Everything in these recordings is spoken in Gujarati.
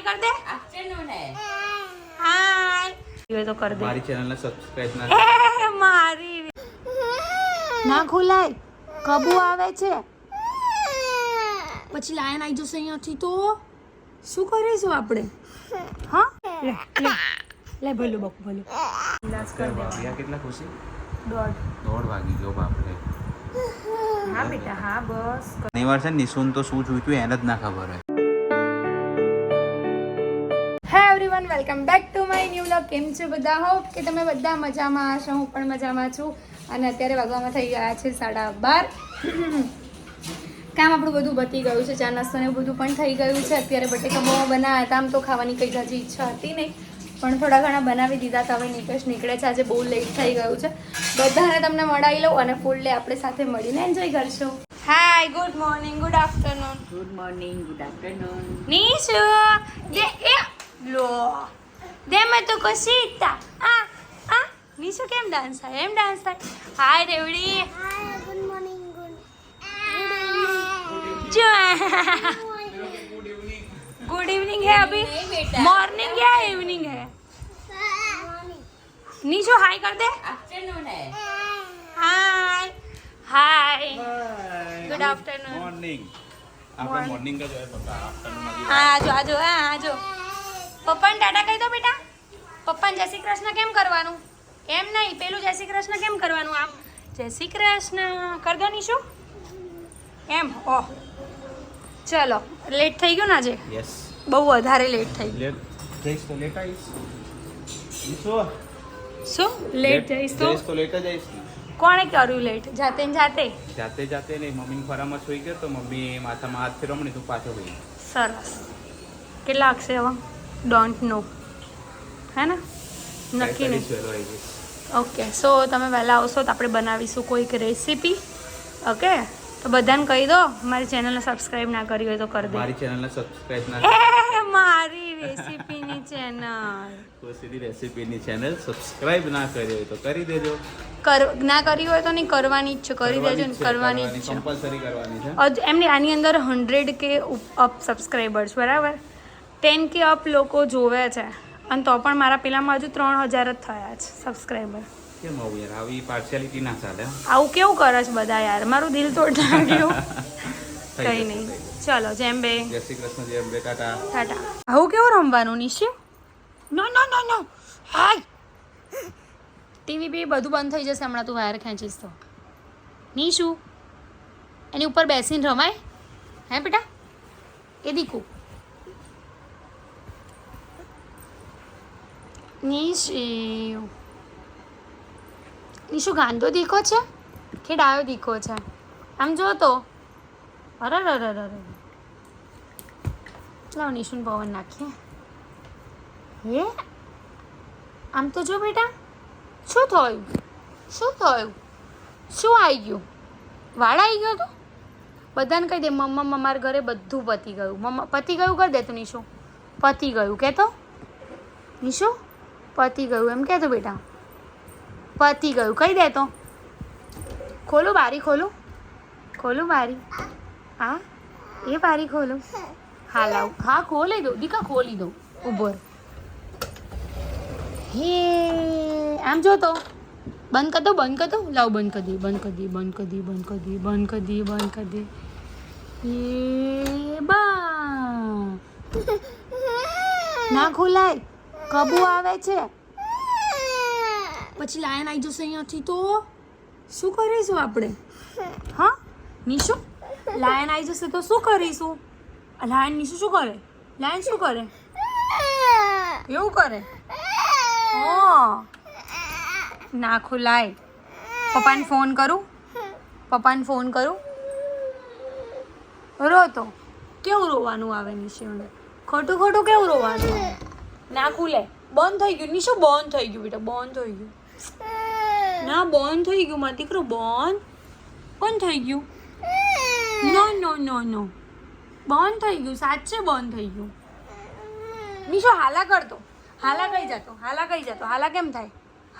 હાય કર દે આફ્ટરનૂન હે હાય એ તો કર દે મારી ચેનલ ને સબસ્ક્રાઇબ ના ખુલાય મારી કબુ આવે છે પછી લાયન આવી જશે અહીંયાથી તો? શું કરીશું આપણે? હા? લે લે. લે ભલું બકુ ભલું. ઇલાજ કર દે. કેટલા ખુશી? દોડ દોડ વાગી ગયો બાપરે. હા બેટા હા બસ. ઘણી વાર છે નિશુન તો શું જોઈતું એને જ ના ખબર હોય. Everyone welcome back to my new vlog કેમ છો બધા? હોપ કે તમે બધા મજામાં હશો. હું પણ મજામાં છું. અને અત્યારે વાગવામાં થઈ ગયા છે સાડા બાર. કામ આપણું બધું બતી ગયું છે. ચા નાસ્તો ને બધું પણ થઈ ગયું છે. અત્યારે બટેકા બહુ બનાવ્યા હતા. આમ તો ખાવાની કંઈ જાજી ઈચ્છા હતી નહીં. પણ થોડા ઘણા બનાવી દીધા હતા. હવે નિકેશ નીકળે છે. આજે બહુ લેટ થઈ ગયું છે. બધાને તમને મળાવી લઉં અને ફૂલ ડે આપણે સાથે મળીને એન્જોય કરશું. Hi good morning good afternoon good morning good afternoon એ de e lo. De me tu cosita. Ah, ah. Nisu કેમ ડાન્સ થાય એમ ડાન્સ થાય હાય રેવડી ગુડ મોર્નિંગ ગુડ જો गुड इवनिंग है अभी मॉर्निंग या इवनिंग है निशु हाय कर दे आफ्टरनून है hi hi good afternoon morning આપણે મોર્નિંગ જ હોય પપ્પા આફ્ટરનૂન હા આજો આજો હા આજો પપ્પાને ટાટા કહી દો બેટા. પપ્પાને જય શ્રી કૃષ્ણ કેમ કરવાનું? એમ નહીં પેલું જય શ્રી કૃષ્ણ કેમ કરવાનું? આમ જય શ્રી કૃષ્ણ. કર દો નીશુ. એમ ઓહ. ચલો લેટ થઈ ગયું ને આજે? યસ બહુ વધારે લેટ થઈ ગયું. લેટ જઈશ તો લેટ આવીશ. નિશુ? શું? લેટ જઈશ તો? જઈશ તો લેટ જ આવીશ. કોણે કર્યું લેટ જાતે ને જાતે? જાતે જાતે નહીં મમ્મીની ખોરામાં સુઈ ગયો તો મમ્મી માથામાં હાથ ફેરવણી તું પાછો ગઈ સરસ. કેટલા વાગશે હવે? ડોન્ટ નો હે ને નક્કી નહીં. ઓકે સો તમે વહેલા આવશો તો આપણે બનાવીશું કોઈક રેસીપી ઓકે તો બધાને કહી દો મારી ચેનલને સબસ્ક્રાઈબ ના કરી હોય તો કરી મારી ચેનલને સબસ્ક્રાઇબ ના મારી રેસીપીની ચેનલ ખુશીની રેસીપીની ચેનલ સબસ્ક્રાઇબ ના કરી હોય તો કરી દેજો. કર ના કરી હોય તો નહીં કરવાની જ છે કરી દેજો ને કરવાની જ છે. કમ્પલસરી કરવાની છે. એમની આની અંદર હંડ્રેડ કે અપ સબસ્ક્રાઈબર્સ બરાબર? ટેન કે અપ લોકો જોવે છે. અને તો પણ મારા પેલામાં હજુ ત્રણ હજાર જ થયા છે સબસ્ક્રાઈબર કેમ આવું યાર? આવી પાર્શિયાલિટી ના ચાલે આવું કેવું કરે છે બધા યાર? મારું દિલ તોડ નાખ્યું કઈ નહીં. ચલો જેમ બે. જય શ્રી કૃષ્ણ જેમ બે ટાટા. ટાટા. આવું કેવું રમવાનું નિશ્ચય નો નો નો નો. હાય. ટીવી બી બધું બંધ થઈ જશે હમણાં તું વાયર ખેંચીશ તો. નીશું એની ઉપર બેસીને રમાય. હે બેટા? એ દીકુ. નિશુ નિશુ ગાંધો દીકો છે કે ડાયો દીકો છે આમ જો તો અરે અરે અરે લાવ નિશુન પવન નાખીએ હે આમ તો જો બેટા શું થયું શું થયું શું આવી ગયું વાળ આવી ગયો તો બધાને કહી દે મમ્મા મમાર ઘરે બધું પતી ગયું મમ્મા પતી ગયું કરી દે તું નિશુ પતી ગયું કે તો નિશુ પતી ગયું. એમ કહેતો બેટા. પતી ગયું. કહી દે તો. ખોલું બારી ખોલું. ખોલું બારી. હા? એ બારી ખોલું. હા લાવ. હા ખોલી દો દીકા ખોલી દો ઊભો રહે. હે આમ જો તો. બંધ કર દો બંધ કર દો લાવ બંધ કરી દે બંધ કરી દે બંધ કરી દે બંધ કરી દે બંધ કરી દે બંધ કરી દે એ બા. ના ખોલાય. કબુ આવે છે? પછી લાયન આવી જશે અહીંયાથી તો. શું કરીશું આપણે? હા? નિશુ? લાયન આવી જશે તો શું કરીશું? લાયન નિશુ શું કરે? લાયન શું કરે? એવું કરે? નાખું લાય. પપ્પાને ફોન કરું? પપ્પાને ફોન કરું? રો તો કેવું રોવાનું આવે નિશુને ખોટું ખોટું કેવું રોવાનું? આવે? ના ખુલે. બંધ થઈ ગયું. નિશો બંધ થઈ ગયું બેટા, બંધ થઈ ગયું. ના, બંધ થઈ ગયું. મારો દીકરો બંધ. બંધ થઈ ગયું. નો નો નો નો. બંધ થઈ ગયું. સાચે બંધ થઈ ગયું. નિશો, હાલા કરતો હાલા કઈ જતો? હાલા કઈ જતો? હાલા કેમ થાય?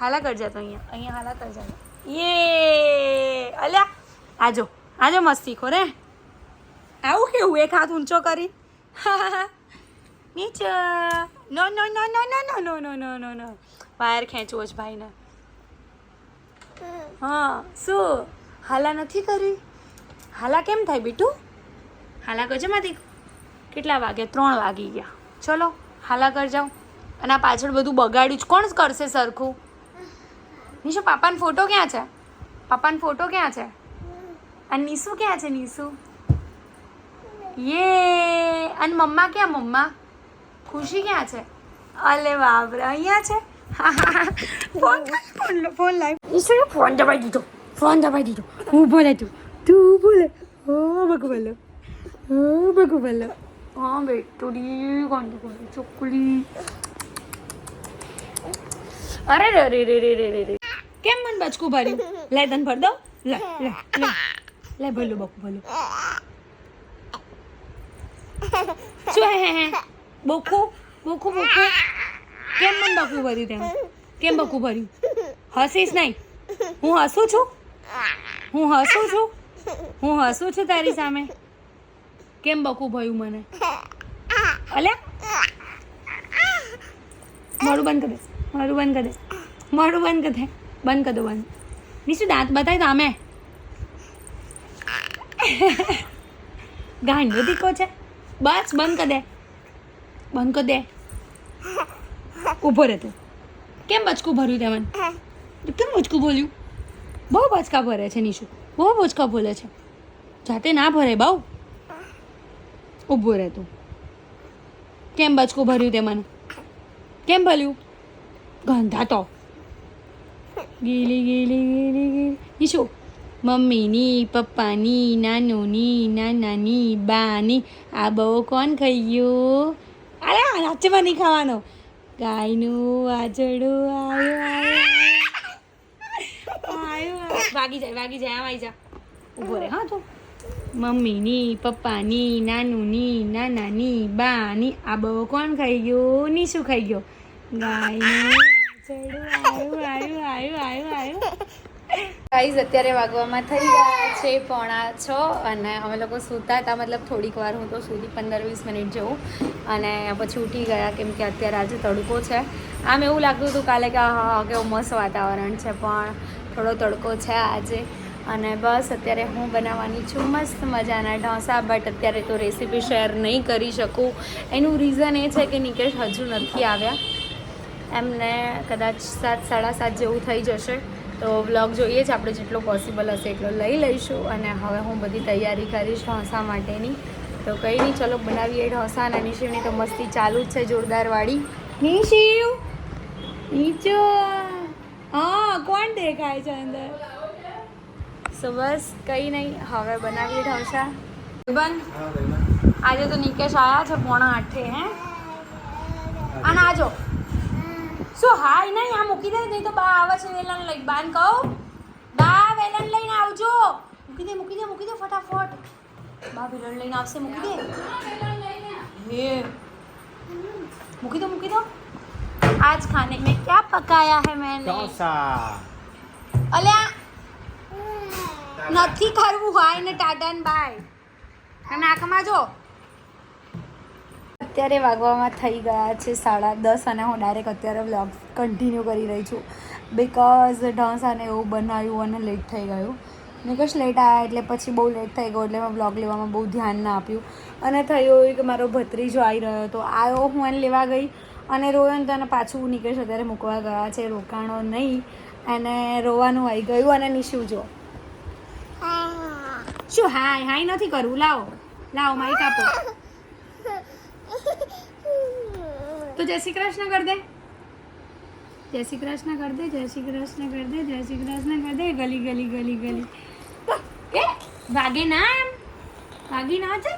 હાલા કરી જતો અહીંયા. અહીંયા હાલા કરી જતો. યે! અલ્યા, આજો. આજો મસ્તી ખોરે આવું કેવું? એક હાથ ઊંચો કરી. નીચે. નો નો નો નો નો નો નો નો નો નો નો વાયર ખેંચવો છે ભાઈને. હા શું? હાલા નથી કરી? હાલા કેમ થાય બીટું? હાલા કરજો માંથી કેટલા વાગે? ત્રણ વાગી ગયા. ચલો હાલા કર જાઉં અને આ પાછળ બધું બગાડ્યું છે કોણ કરશે સરખું? નિશુ પાપાનો ફોટો ક્યાં છે? પાપાનો ફોટો ક્યાં છે? અને નીસુ ક્યાં છે નીસુ યે! અને મમ્મા ક્યાં મમ્મા? ખુશી ક્યાં છે? અલે બાપરે, અહીંયા છે? ફોન ફોન ફોન લાઈવ ઈશ્વરે, ફોન દબાઈ દીધો, ફોન દબાઈ દીધો. ઊભો રહે તું તું ઊભો રહે હો ભગવલો હો ભગવલો હા, બેટોડી કોણ ચોકલી અરે, રે રે રે રે રે રે કેમ મન બચકું ભર્યું લે તન ભર દો લે લે લે. ભલું બકુ ભલું શું હે હે? બોખું બોખું બોખું કેમ મન બકું ભર્યું તેમ? કેમ બકું ભર્યું? હસીશ નહીં. હું હસું છું? હું હસું છું? હું હસું છું તારી સામે? કેમ બકું ભયું મને? અલે મારું બંધ કરી મારું બંધ કરી મારું બંધ કરી બંધ કરી દો, બંધ. નીચું દાંત બતાવી તો અમે ગાંડો દીકો છે. બસ, બંધ કરી બંધ કરી દે. ઊભો રહે તું. કેમ બચકું ભર્યું તે મને? કેમ બચકું બોલ્યું? બહુ બચકા ભરે છે નીશુ. બહુ બચકા બોલે છે. જાતે ના ભરે બહુ. ઊભો રહે તું. કેમ બચકું ભર્યું તે મને? કેમ ભર્યું? ગંધા તો. ગીલી ગીલી ગીલી ગીલી. નિશુ, મમ્મીની, પપ્પાની, નાનુની, નાનાની, બાની. આ બહુ કોણ ખાઈ ગયું? અરે નાચમાં નહીં ખાવાનો. ગાયનું વાજડું આવ્યું આવ્યું વાગી જાય વાગી જાય આમ આવી જા. ઊભો રહે હા તું. મમ્મીની પપ્પાની નાનુની નાનાની બાની આ બહુ કોણ ખાઈ ગયો? ની શું ખાઈ ગયો. ગાયનું વાછરડું આવ્યું આવ્યું આવ્યું આવ્યું આવ્યું. ગાઈઝ અત્યારે વાગવામાં થઈ ગયા છે પોણા છ અને અમે લોકો સૂતા હતા, મતલબ થોડીક વાર હું તો સુધી પંદર વીસ મિનિટ જેવું. અને પછી ઉઠી ગયા કેમ કે અત્યારે આજે તડકો છે. આમ એવું લાગતું હતું કાલે કે હા કેવું મસ્ત વાતાવરણ છે, પણ થોડો તડકો છે આજે. અને બસ અત્યારે હું બનાવવાની છું મસ્ત મજાના ઢોસા બટ અત્યારે તો રેસીપી શેર નહીં કરી શકું. એનું રીઝન એ છે કે નિકેશ હજુ નથી આવ્યા. એમને કદાચ સાત, સાડા સાત જેવું થઈ જશે. તો વ્લોગ જોઈએ જ આપણે જેટલો પોસિબલ હશે એટલો લઈ લઈશું. અને હવે હું બધી તૈયારી કરીશ ઢોસા માટેની. તો કંઈ નહીં ચલો બનાવીએ ઢોસા. અને નિશિવની તો મસ્તી ચાલુ જ છે જોરદારવાળી. નિશિવ નીચો. હા કોણ દેખાય છે અંદર? સો બસ કંઈ નહીં હવે બનાવીએ ઢોસા. બંધ આજે તો નિકેશ આવ્યા છે પોણા આઠે હે? અને આજો. શું હાય નહીં આ મૂકી દે નહીં તો બા આવે છે વેલણ લઈ બાન કહું બા વેલણ લઈને આવજો મૂકી દે મૂકી દે મૂકી દે ફટાફટ બા વેલણ લઈને આવશે મૂકી દે હે મૂકી દો મૂકી દો आज खाने में क्या पकाया है मैंने ઢોસા અલ્યા નથી કરવું હાય ને ટાટા ને બાય અને આંખમાં જો અત્યારે વાગવામાં થઈ ગયા છે સાડા દસ અને હું ડાયરેક્ટ અત્યારે વ્લોગ કન્ટિન્યુ કરી રહી છું. બિકોઝ ઢોસાને એવું બનાવ્યું અને લેટ થઈ ગયું. નિકશ લેટ આવ્યા એટલે પછી બહુ લેટ થઈ ગયો એટલે મેં વ્લોગ લેવામાં બહુ ધ્યાન ના આપ્યું. અને થયું કે મારો ભત્રીજો આવી રહ્યો હતો. આવ્યો હું એને લેવા ગઈ અને રોયો ને તો પાછું નિકેશ અત્યારે મૂકવા ગયા છે. રોકાણો નહીં. અને રોવાનું આવી ગયું અને નિશુ જો. શું હાય હાય નથી કરવું લાવો. લાવો માઈક આપો. તો જય શ્રી કૃષ્ણ, કર દે. જય શ્રી કૃષ્ણ, કર દે, જય શ્રી કૃષ્ણ, કર દે, જય શ્રી કૃષ્ણ, કર દે. ગલી ગલી ગલી ગલી. એ, વાગે ના છે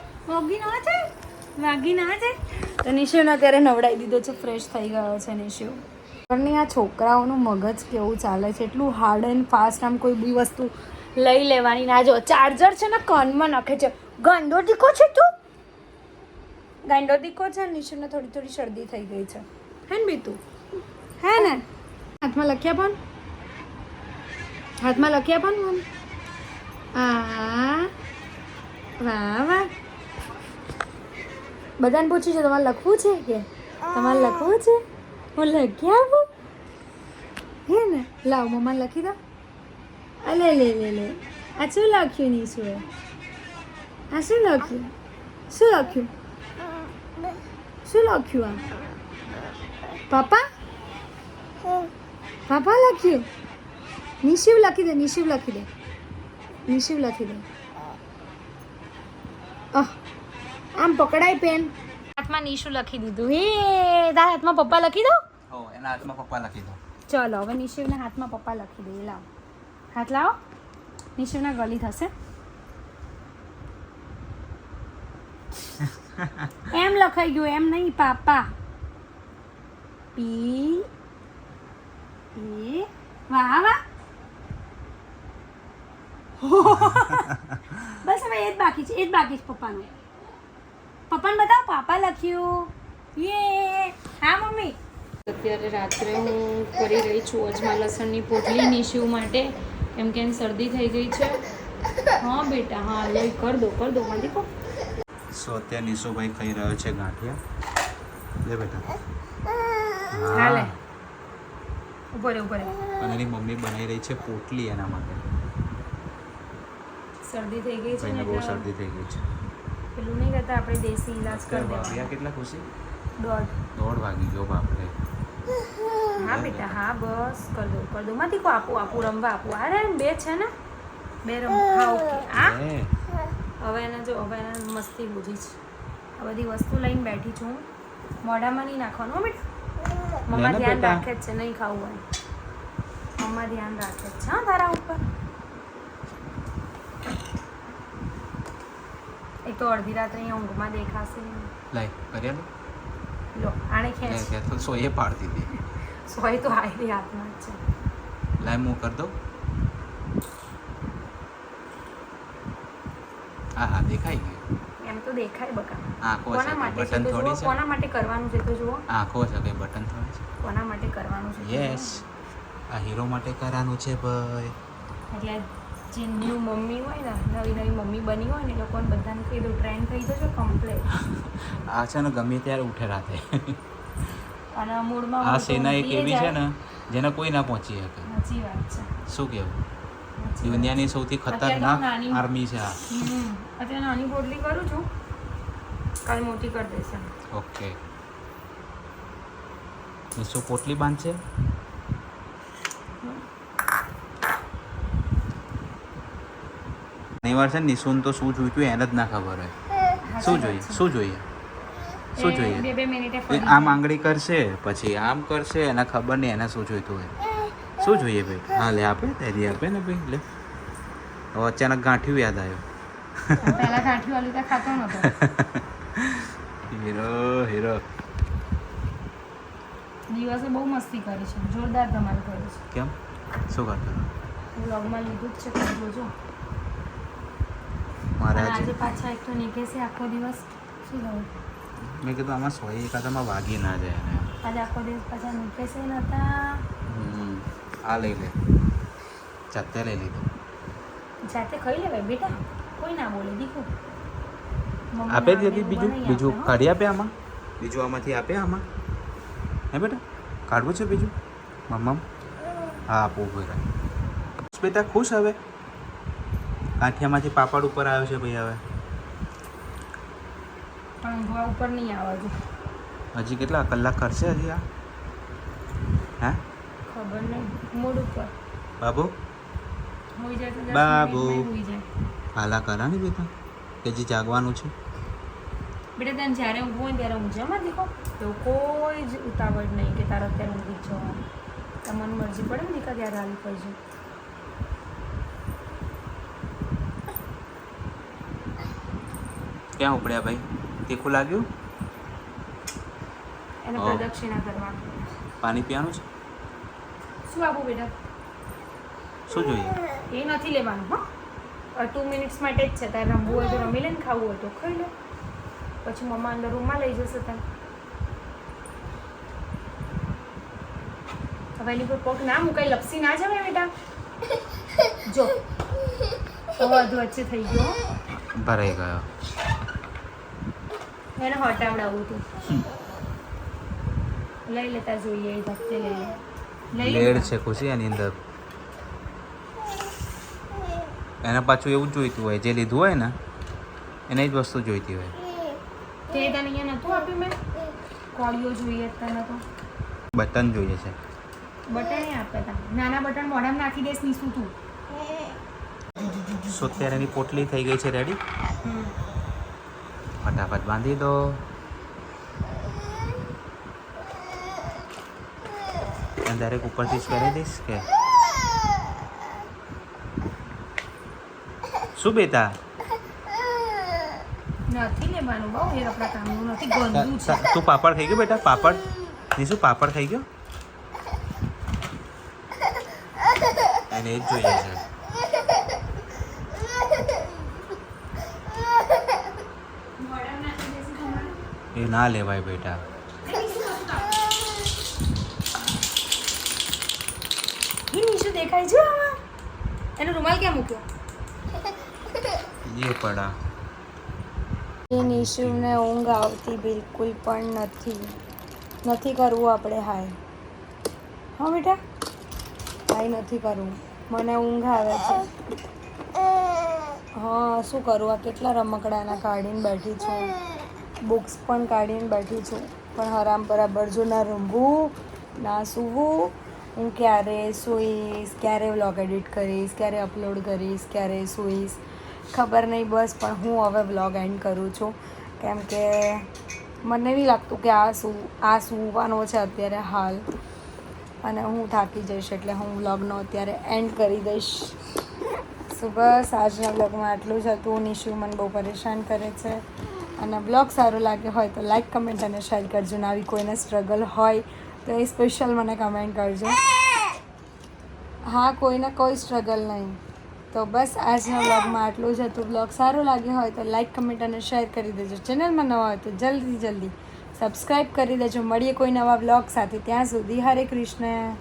વાગી ના ના છે? નિશુને અત્યારે નવડાવી દીધો છે ફ્રેશ થઈ ગયો છે નિશુ. ઘરની આ છોકરાઓનું મગજ કેવું ચાલે છે? એટલું હાર્ડ એન્ડ ફાસ્ટ આમ કોઈ બી વસ્તુ લઈ લેવાની ના જો. ચાર્જર છે ને કનમાં નાખે છે. ગંદો દીકો છે તું? ગાંડો દીકો છે ને નિશુને થોડી થોડી શરદી થઈ ગઈ છે. હે ને બીતું? હે ને? હાથમાં લખ્યા પણ? હાથમાં લખ્યા પણ મમ આ વાહ વાહ. બધાને પૂછ્યું છે તમારે લખવું છે કે? તમારે લખવું છે? હું લખી આપું? હે ને? લાવ મમ્મા લખી દો. અલે લે લે લે લે. આ શું લખ્યું નીશુએ આ શું લખ્યું? શું લખ્યું? શું લખ્યું આ પાપા પાપા લખ્યું? નિશિવ લખી દે નિશિવ લખી દે. નિશિવ લખી દે. આમ પકડાય પેન. હાથમાં નિશુ લખી દીધું. હે તારા હાથમાં પપ્પા લખી દો? હો એના હાથમાં પપ્પા લખી દો. ચલો હવે નિશિવના હાથમાં પપ્પા લખી દઈએ લાવો. હાથ લાવો. નિશિવના ગલી થશે. લખાઈ ગયું એમ નહીં પાપા. પી એ વાહ વાહ. બસ હવે એ જ બાકી છે એ જ બાકી છે પપ્પાનું. પપ્પાને બતાવો પાપા લખ્યું. યે હા મમ્મી. અત્યારે રાત્રે હું કરી રહી છું અજમા લસણની પોટલી નિશિવ માટે. કેમ કે શરદી થઈ ગઈ છે. હા બેટા હા લઈ કર દો કર દો મારી કો. સો અત્યારે નિશોભાઈ ખાઈ રહ્યો છે ગાંઠિયા. લે બેટા. હાલે ઉપર ઉપર અને એની મમ્મી બનાવી રહી છે પોટલી એના માટે. શરદી થઈ ગઈ છે ને બહુ શરદી થઈ ગઈ છે. પેલું નહીં કરતા આપણે દેશી ઈલાજ કરી દેવાનો. કેટલા ખુશી? દોઢ. દોઢ વાગી ગયો બાપરે. હા બેટા હા બસ કર દો કર દો. માંથી કો આપું આપું રમવા આપું. અરે બે છે ને? બે રમ હા ઓકે. આ હે હવે એને જો હવે એને મસ્તી બુજી છે. આ બધી વસ્તુ લઈને બેઠી છું મોઢામાં નહીં નાખવાનું બેટા. મમ્મા ધ્યાન રાખે જ છે નહીં ખાવું હોય. મમ્મા ધ્યાન રાખે જ છે હા તારા ઉપર. એક તો અડધી રાત્રે અહીંયા ઊંઘમાં દેખાશે. નહીં. કર્યા લે લે ખેંચ. તો સોએ પાડતી હતી. સોય તો આવેલી હાથમાં જ છે. લાઈ હું કરી દઉં? હા હા દેખાય ગયું. એમ તો દેખાય બકા. આંખો છે માટે બટન થોડી છે. કોના માટે કરવાનું છે તો જુઓ. આંખો છે કે બટન થોડી છે. કોના માટે કરવાનું છે યસ આ હીરો માટે કરવાનું છે ભાઈ. એટલે જે ન્યૂ મમ્મી હોય ને નવી નવી મમ્મી બની હોય ને લોકોને બધાને કહી દઉં ટ્રેન થઈ જશે કમ્પ્લેટ આ છે ને ગમે ત્યારે ઉઠે રાતે. અને મૂળમાં આ સેના એક એવી છે ને જેને કોઈ ના પહોંચી શકે. સાચી વાત છે. શું વાત. દુનિયાની સૌથી ખતરનાક આર્મી છે આ. અત્યારે નાની પોટલી કરું છું. કાલ મોટી કરી દેશે ઓકે. શું પોટલી બાંધશે ઘણીવાર છે નિશુન તો શું જોઈતું એને જ ના ખબર હોય. શું જોઈએ? શું જોઈએ? શું જોઈએ? આમ આંગળી કરશે પછી આમ કરશે એને ખબર નહીં એને શું જોઈતું હોય. શું જોઈએ ભાઈ? હા લે આપે તેરી આપે ને ભાઈ લે. હવે અચાનક ગાંઠિયું યાદ આવ્યો. પહેલા ગાંઠી વાળી તો ખાતો નતો. Hero hero. દિવસે બહુ મસ્તી કરી છે. જોરદાર ધમાલ કરી છે. કેમ? શું કરતો? વ્લોગમાં લીધું જ છે જોજો. મારે આજે પાછા એક તો નીકળે છે આખો દિવસ. શું થયું? મેં કીધું આમાં સોય એકાદામાં વાગી ના જાય આજે આખો દિવસ પાછા નીકળે છે નતા. આ લઈ લે. જાતે લઈ લીધું. જાતે ખાઈ લેવાય બેટા? કોઈ ના બોલે દીકુ. આપે દીધી બીજું? બીજું કાઢી આપે આમાં? બીજું આમાંથી આપે આમાં? હે બેટા? કાઢવું છે બીજું? મમ્મા હા આપો ભાઈ બેટા ખુશ હવે? કાંઠિયામાંથી પાપડ ઉપર આવ્યો છે ભાઈ હવે. પણ ઉપર નહીં આવે હજી કેટલા? કલાક કરશે હજી આ? ખબર નહીં મૂડ ઉપર. બાબુ? હોઈ જાય તો બાબો. હાલા કરા ને બેટા? કે જે જાગવાનું છે? બેટા તને જ્યારે ઊંઘવું હોય ત્યારે ઊંઘમાં દીકો તો કોઈ જ ઉતાવળ નહીં કે તારે અત્યારે ઊંઘી જ જવાનું. તમારી મરજી પડે ને દીકા ત્યારે હાલી પડજો ક્યાં ઉપડ્યા ભાઈ? તીખું લાગ્યું? એને પ્રદક્ષિણા કરવા. પાણી પીવાનું છે? શું આપું બેટા? શું જોઈએ? એ નથી લેવાનું હા. ટુ મિનિટ્સ માટે જ છે તારે રમવું હોય તો રમી લે ને ખાવું હોય તો ખાઈ લે. પછી મમ્મા અંદર રૂમમાં લઈ જશે તને હવે એની પર પગ ના મુકાય લપસી ના જવાય બેટા. જો. અવાજ વચ્ચે થઈ ગયો. ભરાઈ ગયો. એને હટાવડાવું હતું લઈ લેતા જોઈએ એ વખતે લઈ લે લેડ. છે ખુશી એની અંદર. એને પાછું એવું જોઈતું હોય જે લીધું હોય ને એને જ વસ્તુ જોઈતી હોય. તે તને અહીંયા નહોતું આપ્યું મેં? કોળીઓ જોઈએ તને તો. બટન જોઈએ છે. બટન આપે નાના બટન મોઢામાં નાખી દેસ નીસું તું. સો અત્યારે એની પોટલી થઈ ગઈ છે રેડી ફટાફટ બાંધી દો. અને ડાયરેક્ટ ઉપરથી જ કરી દઈશ કે શું બેટા નથી લેવાનું બહુ એ આપણા કામનું નથી ગંદુ છે. તા- પાપડ ખાઈ ગયો બેટા? પાપડ? નીસુ પાપડ ખાઈ ગયો? એને એ જ જોઈએ છે. એ ના લેવાય બેટા એ નીચે દેખાય છે આમાં એનો રૂમાલ ક્યાં મૂક્યો? એ પડા. એ નિશુને ઊંઘ આવતી બિલકુલ પણ નથી. નથી કરવું આપણે હાય. હા બેટા? હાય નથી કરવું. મને ઊંઘ આવે છે. હા શું કરું? આ કેટલા રમકડાના કાઢીને બેઠી છું. બુક્સ પણ કાઢીને બેઠી છું. પણ હરામ બરાબર જો ના રમવું ના સૂવું હું ક્યારે સૂઈશ, ક્યારે વ્લોગ એડિટ કરીશ, ક્યારે અપલોડ કરીશ, ક્યારે સૂઈશ, ખબર નહીં બસ, પણ હું હવે વ્લોગ એન્ડ કરું છું. કેમ કે મને બી લાગતું કે આ સુ, આ સૂવાનો છે અત્યારે હાલ. અને હું થાકી જઈશ એટલે હું વ્લોગનો અત્યારે એન્ડ કરી દઈશ. સો બસ, આજના બ્લોગમાં આટલું જ હતું. નિશુ મને બહુ પરેશાન કરે છે. અને બ્લોગ સારો લાગ્યો હોય તો લાઈક, કમેન્ટ અને શેર કરજો. ને આવી કોઈને સ્ટ્રગલ હોય તો એ સ્પેશિયલ મને કમેન્ટ કરજો. હા, કોઈને કોઈ સ્ટ્રગલ નહીં. તો બસ આજના બ્લોગમાં આટલું જ હતું. બ્લોગ સારો લાગ્યો હોય તો લાઈક કમેન્ટ અને શેર કરી દેજો. ચેનલમાં નવા હોય તો જલ્દી જલ્દી સબસ્ક્રાઈબ કરી દેજો. મળીએ કોઈ નવા બ્લોગ સાથે. ત્યાં સુધી હરે કૃષ્ણ.